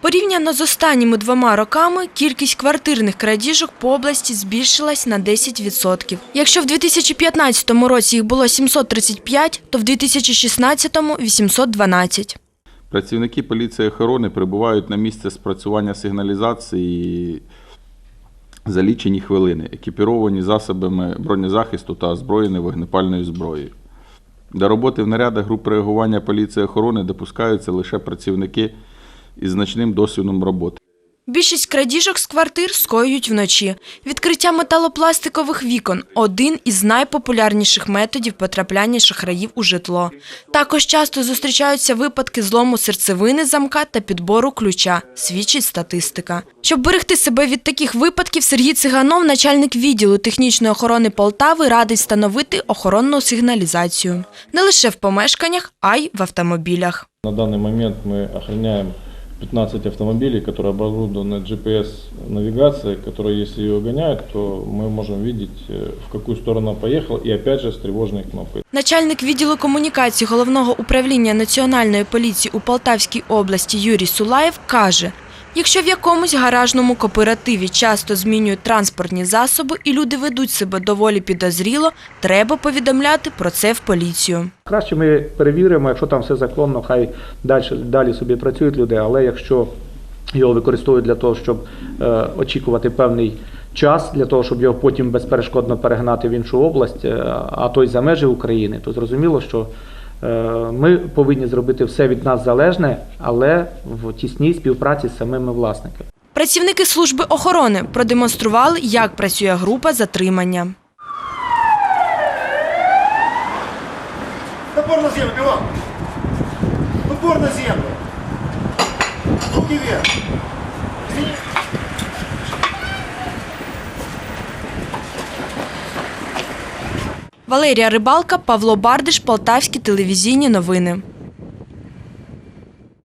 Порівняно з останніми двома роками кількість квартирних крадіжок по області збільшилась на 10%. Якщо в 2015 році їх було 735, то в 2016 – 812. Працівники поліції охорони прибувають на місце спрацювання сигналізації за лічені хвилини, екіпіровані засобами бронезахисту та озброєні вогнепальною зброєю. До роботи в нарядах груп реагування поліції охорони допускаються лише працівники із значним досвідом роботи. Більшість крадіжок з квартир скоюють вночі. Відкриття металопластикових вікон – один із найпопулярніших методів потрапляння шахраїв у житло. Також часто зустрічаються випадки злому серцевини замка та підбору ключа, свідчить статистика. Щоб берегти себе від таких випадків, Сергій Циганов, начальник відділу технічної охорони Полтави, радить встановити охоронну сигналізацію. Не лише в помешканнях, а й в автомобілях. На данный момент мы охраняем 15 автомобилей, которые оборудованы GPS-навигацией, которые, если ее гоняют, то мы можем видеть, э, в какую сторону он поехал, и опять же с тревожной кнопкой. Начальник відділу комунікації головного управління Національної поліції у Полтавській області Юрій Сулаєв каже, якщо в якомусь гаражному кооперативі часто змінюють транспортні засоби і люди ведуть себе доволі підозріло, треба повідомляти про це в поліцію. Краще ми перевіримо, якщо там все законно, хай далі, далі собі працюють люди, але якщо його використовують для того, щоб е, очікувати певний час, для того, щоб його потім безперешкодно перегнати в іншу область, е, а то й за межі України, то зрозуміло, що ми повинні зробити все від нас залежне, але в тісній співпраці з самими власниками. Працівники служби охорони продемонстрували, як працює група затримання. Топор на землю, бегом! Топор на землю! Руки вверх! Валерія Рибалка, Павло Бардиш, Полтавські телевізійні новини.